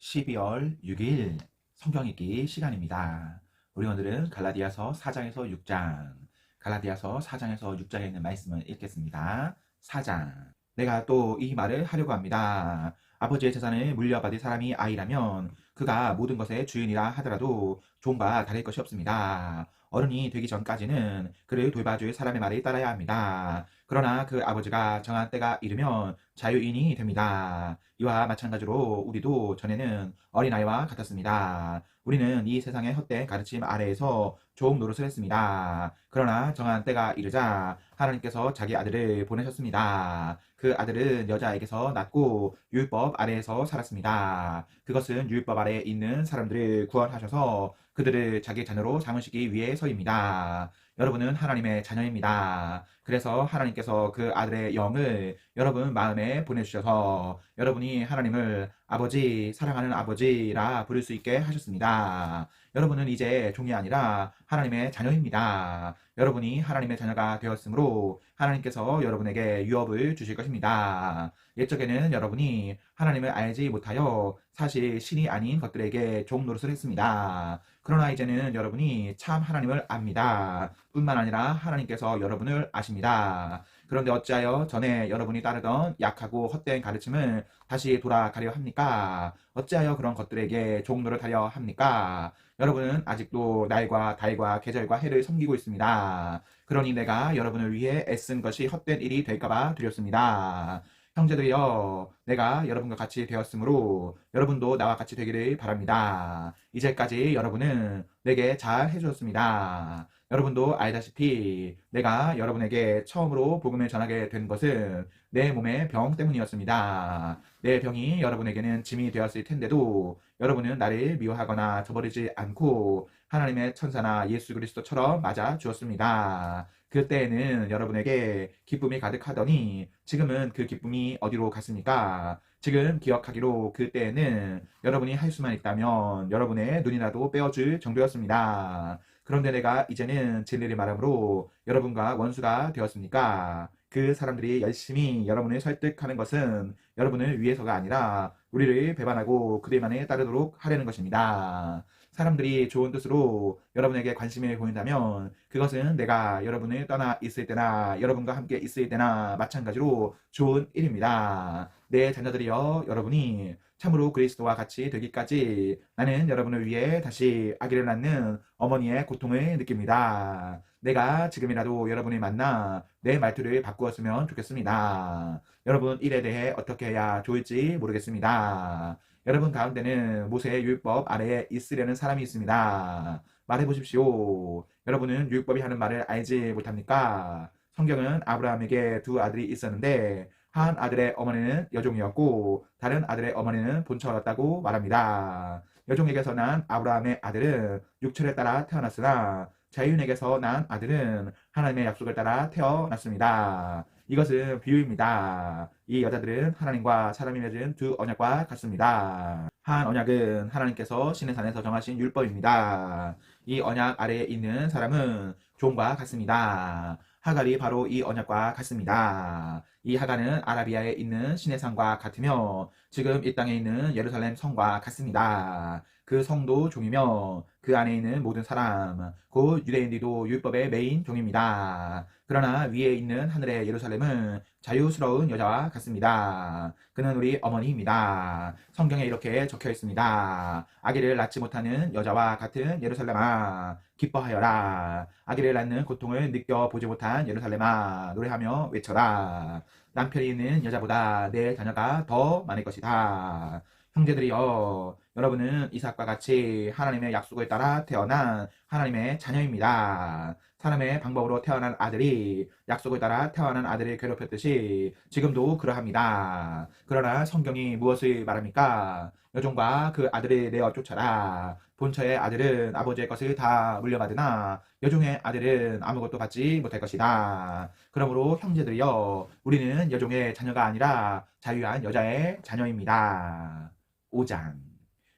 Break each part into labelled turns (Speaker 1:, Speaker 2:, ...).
Speaker 1: 12월 6일 성경 읽기 시간입니다. 우리 오늘은 갈라디아서 4장에서 6장, 갈라디아서 4장에서 6장에 있는 말씀을 읽겠습니다. 4장. 내가 또 이 말을 하려고 합니다. 아버지의 재산을 물려받을 사람이 아이라면 그가 모든 것의 주인이라 하더라도 종과 다를 것이 없습니다. 어른이 되기 전까지는 그를 돌봐줄 사람의 말을 따라야 합니다. 그러나 그 아버지가 정한 때가 이르면 자유인이 됩니다. 이와 마찬가지로 우리도 전에는 어린아이와 같았습니다. 우리는 이 세상의 헛된 가르침 아래에서 종 노릇을 했습니다. 그러나 정한 때가 이르자 하나님께서 자기 아들을 보내셨습니다. 그 아들은 여자에게서 낳고 율법 아래에서 살았습니다. 그것은 율법 아래에 있는 사람들을 구원하셔서 그들을 자기 자녀로 삼으시기 위해서입니다. 여러분은 하나님의 자녀입니다. 그래서 하나님께서 그 아들의 영을 여러분 마음에 보내주셔서 여러분이 하나님을 아버지, 사랑하는 아버지라 부를 수 있게 하셨습니다. 여러분은 이제 종이 아니라 하나님의 자녀입니다. 여러분이 하나님의 자녀가 되었으므로 하나님께서 여러분에게 유업을 주실 것입니다. 옛적에는 여러분이 하나님을 알지 못하여 사실 신이 아닌 것들에게 종 노릇을 했습니다. 그러나 이제는 여러분이 참 하나님을 압니다. 뿐만 아니라 하나님께서 여러분을 아십니다. 그런데 어찌하여 전에 여러분이 따르던 약하고 헛된 가르침을 다시 돌아가려 합니까? 어찌하여 그런 것들에게 종로를 하려 합니까? 여러분은 아직도 날과 달과 계절과 해를 섬기고 있습니다. 그러니 내가 여러분을 위해 애쓴 것이 헛된 일이 될까봐 두렵습니다. 형제들이여, 내가 여러분과 같이 되었으므로 여러분도 나와 같이 되기를 바랍니다. 이제까지 여러분은 내게 잘 해주었습니다. 여러분도 알다시피 내가 여러분에게 처음으로 복음을 전하게 된 것은 내 몸의 병 때문이었습니다. 내 병이 여러분에게는 짐이 되었을 텐데도 여러분은 나를 미워하거나 저버리지 않고 하나님의 천사나 예수 그리스도처럼 맞아 주었습니다. 그때에는 여러분에게 기쁨이 가득하더니 지금은 그 기쁨이 어디로 갔습니까? 지금 기억하기로 그때에는 여러분이 할 수만 있다면 여러분의 눈이라도 빼어줄 정도였습니다. 그런데 내가 이제는 진리를 말함으로 여러분과 원수가 되었습니까? 그 사람들이 열심히 여러분을 설득하는 것은 여러분을 위해서가 아니라 우리를 배반하고 그들만에 따르도록 하려는 것입니다. 사람들이 좋은 뜻으로 여러분에게 관심을 보인다면 그것은 내가 여러분을 떠나 있을 때나 여러분과 함께 있을 때나 마찬가지로 좋은 일입니다. 내 자녀들이여 여러분이 참으로 그리스도와 같이 되기까지 나는 여러분을 위해 다시 아기를 낳는 어머니의 고통을 느낍니다. 내가 지금이라도 여러분을 만나 내 말투를 바꾸었으면 좋겠습니다. 여러분 일에 대해 어떻게 해야 좋을지 모르겠습니다. 여러분 가운데는 모세의 율법 아래에 있으려는 사람이 있습니다. 말해보십시오. 여러분은 율법이 하는 말을 알지 못합니까? 성경은 아브라함에게 두 아들이 있었는데 한 아들의 어머니는 여종이었고 다른 아들의 어머니는 본처였다고 말합니다. 여종에게서 난 아브라함의 아들은 육체를 따라 태어났으나 자유인에게서 난 아들은 하나님의 약속을 따라 태어났습니다. 이것은 비유입니다. 이 여자들은 하나님과 사람이 맺은 두 언약과 같습니다. 한 언약은 하나님께서 신의 산에서 정하신 율법입니다. 이 언약 아래에 있는 사람은 종과 같습니다. 하갈이 바로 이 언약과 같습니다. 이 하갈은 아라비아에 있는 신의 산과 같으며 지금 이 땅에 있는 예루살렘 성과 같습니다. 그 성도 종이며 그 안에 있는 모든 사람, 곧 유대인들도 율법의 메인 종입니다. 그러나 위에 있는 하늘의 예루살렘은 자유스러운 여자와 같습니다. 그는 우리 어머니입니다. 성경에 이렇게 적혀 있습니다. 아기를 낳지 못하는 여자와 같은 예루살렘아, 기뻐하여라. 아기를 낳는 고통을 느껴보지 못한 예루살렘아, 노래하며 외쳐라. 남편이 있는 여자보다 내 자녀가 더 많을 것이다. 형제들이여, 여러분은 이삭과 같이 하나님의 약속을 따라 태어난 하나님의 자녀입니다. 사람의 방법으로 태어난 아들이 약속을 따라 태어난 아들을 괴롭혔듯이 지금도 그러합니다. 그러나 성경이 무엇을 말합니까? 여종과 그 아들을 내어 쫓아라. 본처의 아들은 아버지의 것을 다 물려받으나 여종의 아들은 아무것도 받지 못할 것이다. 그러므로 형제들이여, 우리는 여종의 자녀가 아니라 자유한 여자의 자녀입니다. 5장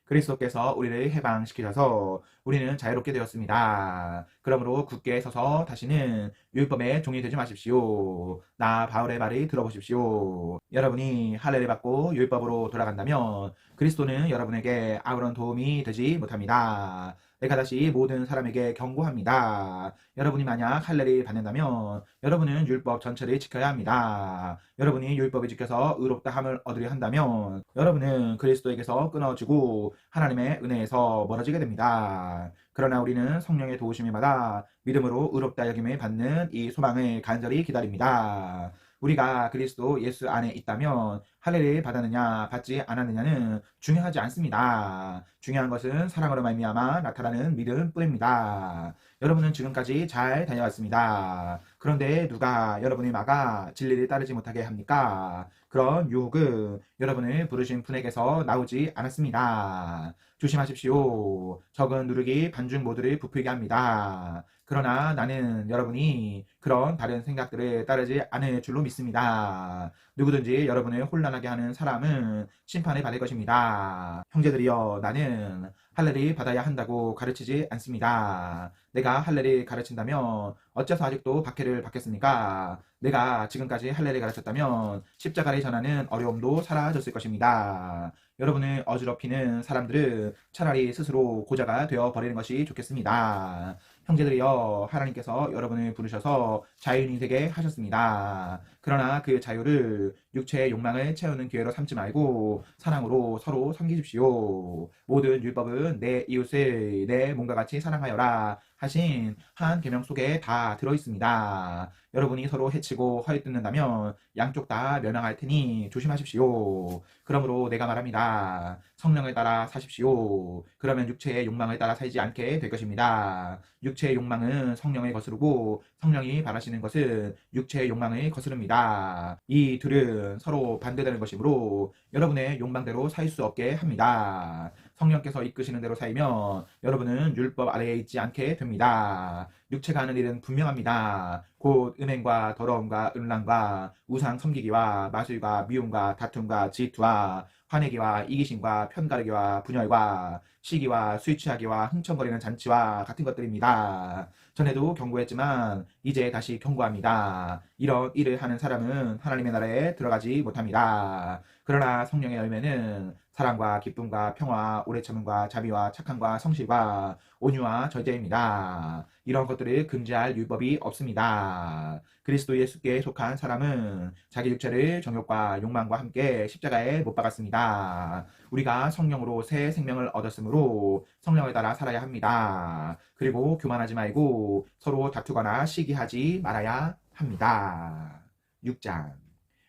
Speaker 1: 그리스도께서 우리를 해방시키셔서 우리는 자유롭게 되었습니다. 그러므로 굳게 서서 다시는 율법의 종이 되지 마십시오. 나 바울의 말을 들어보십시오. 여러분이 할례를 받고 율법으로 돌아간다면 그리스도는 여러분에게 아무런 도움이 되지 못합니다. 내가 다시 모든 사람에게 경고합니다. 여러분이 만약 할례를 받는다면 여러분은 율법 전체를 지켜야 합니다. 여러분이 율법을 지켜서 의롭다 함을 얻으려 한다면 여러분은 그리스도에게서 끊어지고 하나님의 은혜에서 멀어지게 됩니다. 그러나 우리는 성령의 도우심을 받아 믿음으로 의롭다 여김을 받는 이 소망을 간절히 기다립니다. 우리가 그리스도 예수 안에 있다면 할례를 받았느냐 받지 않았느냐는 중요하지 않습니다. 중요한 것은 사랑으로 말미암아 나타나는 믿음 뿐입니다. 여러분은 지금까지 잘 다녀왔습니다. 그런데 누가 여러분을 막아 진리를 따르지 못하게 합니까? 그런 유혹은 여러분을 부르신 분에게서 나오지 않았습니다. 조심하십시오. 적은 누르기 반중 모드를 부풀게 합니다. 그러나 나는 여러분이 그런 다른 생각들을 따르지 않을 줄로 믿습니다. 누구든지 여러분을 혼란하게 하는 사람은 심판을 받을 것입니다. 형제들이여, 나는 할례를 받아야 한다고 가르치지 않습니다. 내가 할례를 가르친다면 어째서 아직도 박해를 받겠습니까? 내가 지금까지 할례를 가르쳤다면 십자가를 전하는 어려움도 사라졌을 것입니다. 여러분을 어지럽히는 사람들은 차라리 스스로 고자가 되어 버리는 것이 좋겠습니다. 형제들이여 하나님께서 여러분을 부르셔서 자유인이 되게 하셨습니다. 그러나 그 자유를 육체의 욕망을 채우는 기회로 삼지 말고 사랑으로 서로 섬기십시오. 모든 율법은 내 이웃을 내 몸과 같이 사랑하여라 하신 한 계명 속에 다 들어 있습니다. 여러분이 서로 해치고 허위 뜯는다면 양쪽 다 멸망할 테니 조심하십시오. 그러므로 내가 말합니다. 성령을 따라 사십시오. 그러면 육체의 욕망을 따라 살지 않게 될 것입니다. 육체의 욕망은 성령을 거스르고 성령이 바라시는 것은 육체의 욕망을 거스릅니다. 이 둘은 서로 반대되는 것이므로 여러분의 욕망대로 살 수 없게 합니다. 성령께서 이끄시는 대로 살면 여러분은 율법 아래에 있지 않게 됩니다. 육체가 하는 일은 분명합니다. 곧 음행과 더러움과 음란과 우상 섬기기와 마술과 미움과 다툼과 질투와 화내기와 이기심과 편가르기와 분열과 시기와 술 취하기와 흥청거리는 잔치와 같은 것들입니다. 전에도 경고했지만 이제 다시 경고합니다. 이런 일을 하는 사람은 하나님의 나라에 들어가지 못합니다. 그러나 성령의 열매는 사랑과 기쁨과 평화, 오래 참음과 자비와 착함과 성실과 온유와 절제입니다. 이런 것들을 금지할 율법이 없습니다. 그리스도 예수께 속한 사람은 자기 육체를 정욕과 욕망과 함께 십자가에 못 박았습니다. 우리가 성령으로 새 생명을 얻었으므로 성령을 따라 살아야 합니다. 그리고 교만하지 말고 서로 다투거나 시기하지 말아야 합니다. 6장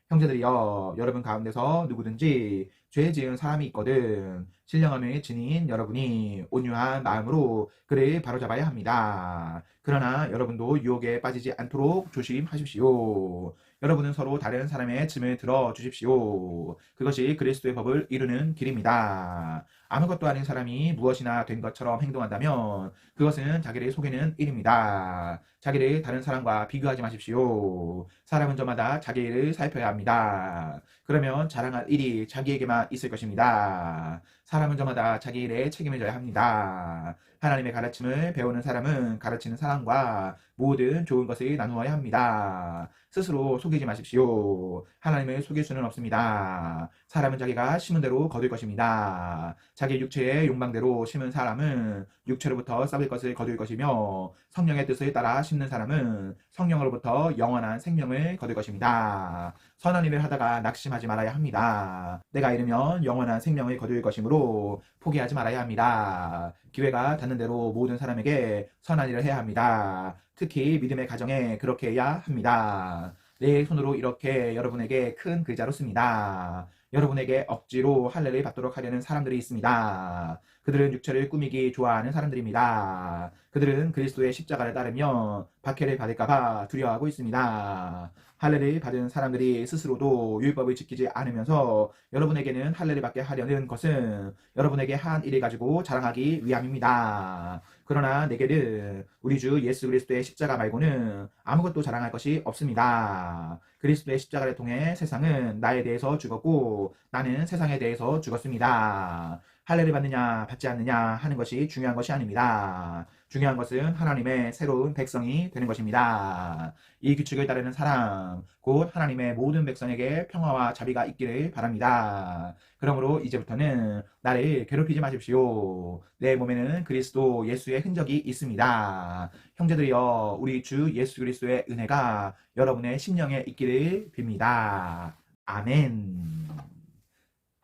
Speaker 1: 형제들이여 여러분 가운데서 누구든지 죄 지은 사람이 있거든 신령함의 증인 여러분이 온유한 마음으로 그를 바로잡아야 합니다. 그러나 여러분도 유혹에 빠지지 않도록 조심하십시오. 여러분은 서로 다른 사람의 짐을 들어 주십시오. 그것이 그리스도의 법을 이루는 길입니다. 아무것도 아닌 사람이 무엇이나 된 것처럼 행동한다면 그것은 자기를 속이는 일입니다. 자기를 다른 사람과 비교하지 마십시오. 사람은 저마다 자기 일을 살펴야 합니다. 그러면 자랑할 일이 자기에게만 있을 것입니다. 사람은 저마다 자기 일에 책임을 져야 합니다. 하나님의 가르침을 배우는 사람은 가르치는 사람과 모든 좋은 것을 나누어야 합니다. 스스로 속이지 마십시오. 하나님을 속일 수는 없습니다. 사람은 자기가 심은 대로 거둘 것입니다. 자기 육체의 욕망대로 심은 사람은 육체로부터 썩을 것을 거둘 것이며 성령의 뜻을 따라 심는 사람은 성령으로부터 영원한 생명을 거둘 것입니다. 선한 일을 하다가 낙심하지 말아야 합니다. 내가 이 르면 영원한 생명을 거둘 것이므로 포기하지 말아야 합니다. 기회가 닿는 대로 모든 사람에게 선한 일을 해야 합니다. 특히 믿음의 가정에 그렇게 해야 합니다. 내 손으로 이렇게 여러분에게 큰 글자로 씁니다. 여러분에게 억지로 할례를 받도록 하려는 사람들이 있습니다. 그들은 육체를 꾸미기 좋아하는 사람들입니다. 그들은 그리스도의 십자가를 따르며 박해를 받을까봐 두려워하고 있습니다. 할례를 받은 사람들이 스스로도 율법을 지키지 않으면서 여러분에게는 할례를 받게 하려는 것은 여러분에게 한 일을 가지고 자랑하기 위함입니다. 그러나 내게는 우리 주 예수 그리스도의 십자가 말고는 아무것도 자랑할 것이 없습니다. 그리스도의 십자가를 통해 세상은 나에 대해서 죽었고 나는 세상에 대해서 죽었습니다. 할례를 받느냐 받지 않느냐 하는 것이 중요한 것이 아닙니다. 중요한 것은 하나님의 새로운 백성이 되는 것입니다. 이 규칙을 따르는 사람, 곧 하나님의 모든 백성에게 평화와 자비가 있기를 바랍니다. 그러므로 이제부터는 나를 괴롭히지 마십시오. 내 몸에는 그리스도 예수의 흔적이 있습니다. 형제들이여, 우리 주 예수 그리스도의 은혜가 여러분의 심령에 있기를 빕니다. 아멘.